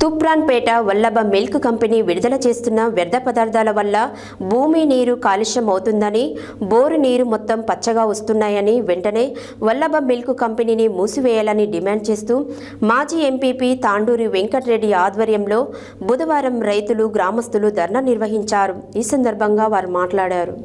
Tupranpet Vallabha milk company విడుదల చేస్తున్న వ్యర్థ పదార్థాల వల్ల భూమి నీరు కాలుష్యం అవుతుందని బోరు నీరు మొత్తం పచ్చగా వస్తున్నాయని వెంటనే వల్లభ మిల్క్ కంపెనీని మూసివేయాలని డిమాండ్ చేస్తూ మాజీ ఎంపీపీ తాండూరి వెంకటరెడ్డి ఆధ్వర్యంలో బుధవారం రైతులు గ్రామస్తులు ధర్నా నిర్వహించారు. ఈ సందర్భంగా వారు మాట్లాడారు.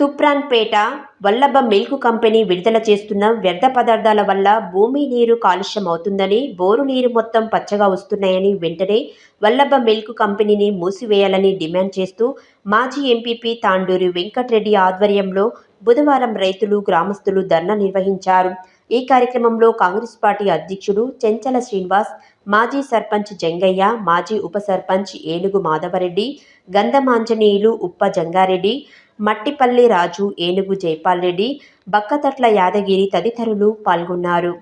తుప్రాన్పేట వల్లభ మిల్క్ కంపెనీ విడుదల చేస్తున్న వ్యర్థ పదార్థాల వల్ల భూమి నీరు కాలుష్యం అవుతుందని బోరు నీరు మొత్తం పచ్చగా వస్తున్నాయని వెంటనే వల్లభ మిల్క్ కంపెనీని మూసివేయాలని డిమాండ్ చేస్తూ మాజీ ఎంపీపీ తాండూరి వెంకటరెడ్డి ఆధ్వర్యంలో బుధవారం రైతులు గ్రామస్తులు ధర్నా నిర్వహించారు. ఈ కార్యక్రమంలో కాంగ్రెస్ పార్టీ అధ్యక్షుడు చెంచల శ్రీనివాస్ మాజీ సర్పంచ్ జంగయ్య మాజీ ఉప సర్పంచ్ ఏనుగు మాధవరెడ్డి గంధమాంజనేయులు ఉప్ప జంగారెడ్డి మట్టిపల్లి రాజు ఏనుగు జైపాల్ రెడ్డి బక్కతట్ల యాదగిరి తదితరులు పాల్గొన్నారు.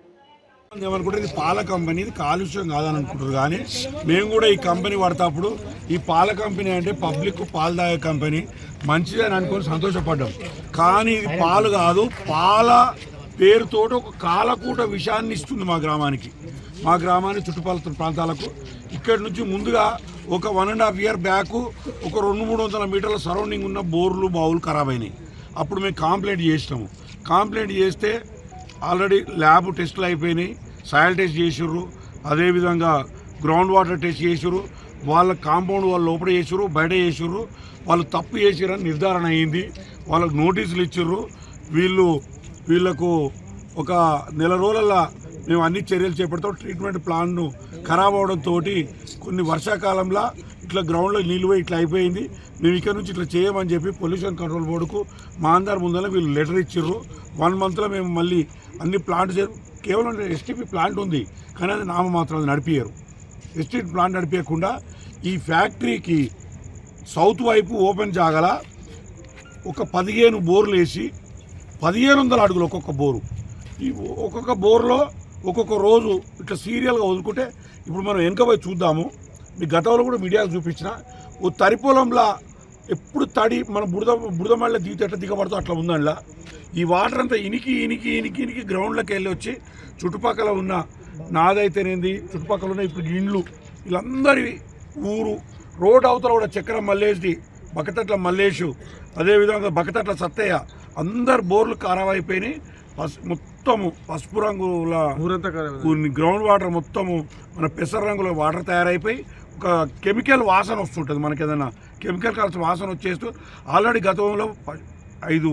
ఏమనుకుంటారు ఇది పాల కంపెనీ ఇది కాలుష్యం కాదని అనుకుంటారు కానీ మేము కూడా ఈ కంపెనీ పడతాప్పుడు ఈ పాల కంపెనీ అంటే పబ్లిక్ పాలు తాగే కంపెనీ అని అనుకొని సంతోషపడ్డాం. కానీ ఇది పాలు కాదు పాల పేరుతోటి ఒక కాలకూట విషయాన్ని ఇస్తుంది మా గ్రామానికి. మా గ్రామాన్ని చుట్టుపక్కల ప్రాంతాలకు. ఇక్కడి నుంచి ముందుగా ఒక one and half year back ఒక రెండు మూడు వందల మీటర్ల సరౌండింగ్ ఉన్న బోర్లు బావులు ఖరాబ్ అయినాయి. అప్పుడు మేము కాంప్లైంట్ చేసినాము. కాంప్లైంట్ చేస్తే ఆల్రెడీ ల్యాబ్ టెస్టులు అయిపోయినాయి. సాయిల్ టెస్ట్ చేసిర్రు. అదేవిధంగా గ్రౌండ్ వాటర్ టెస్ట్ చేసిర్రు. వాళ్ళ కాంపౌండ్ వాళ్ళు లోపల చేసిర్రు బయట చేసిర్రు. వాళ్ళు తప్పు చేసిరని నిర్ధారణ అయింది. వాళ్ళకు నోటీసులు ఇచ్చిర్రు. వీళ్ళు వీళ్ళకు ఒక నెల రోజుల మేము అన్ని చర్యలు చేపడతాం. ట్రీట్మెంట్ ప్లాన్ను ఖరాబ్ అవడంతో కొన్ని వర్షాకాలంలో ఇట్లా గ్రౌండ్లో నీళ్ళు పోయి ఇట్లా అయిపోయింది. మేము ఇక్కడ నుంచి ఇట్లా చేయమని చెప్పి పొల్యూషన్ కంట్రోల్ బోర్డుకు మా అందరి ముందర వీళ్ళు లెటర్ ఇచ్చిర్రు. వన్ మంత్లో మేము మళ్ళీ అన్ని ప్లాంట్ కేవలం ఎస్టీపీ ప్లాంట్ ఉంది. కానీ అది నామ మాత్రం అది నడిపించారు ఎస్టీ ప్లాంట్ నడిపించకుండా ఈ ఫ్యాక్టరీకి సౌత్ వైపు ఓపెన్ జాగల ఒక పదిహేను బోర్లు వేసి పదిహేను వందల అడుగులు ఒక్కొక్క బోరు. ఈ ఒక్కొక్క బోర్లో ఒక్కొక్క రోజు ఇట్లా సీరియల్గా వదులుకుంటే ఇప్పుడు మనం వెనుక పోయి చూద్దాము. మీ గతంలో కూడా మీడియాకు చూపించిన ఓ తరి పొలంలో ఎప్పుడు తడి మన బురద బురద మళ్ళీ దిగితే ఎట్లా దిగబడుతూ అట్లా ఉందంలా ఈ వాటర్ అంతా ఇనికి ఇనికి ఇనికి ఇనికి గ్రౌండ్లోకి వెళ్ళి వచ్చి చుట్టుపక్కల ఉన్న నాదైతేనేంది చుట్టుపక్కల ఉన్న ఇప్పుడు ఇండ్లు వీళ్ళందరి ఊరు రోడ్ అవతల కూడా చక్కెర మల్లేసి బకతట్ల మల్లేషు అదేవిధంగా బకతట్ల సత్తయ్య అందరు బోర్లు ఖరాబ్ అయిపోయినాయి. మొత్తము పసుపు రంగుల గ్రౌండ్ వాటర్ మొత్తము మన పెసర రంగులో వాటర్ తయారైపోయి ఒక కెమికల్ వాసన వస్తుంటుంది మనకి ఏదైనా కెమికల్ కలిసి వాసన వచ్చేస్తూ ఆల్రెడీ గతంలో ఐదు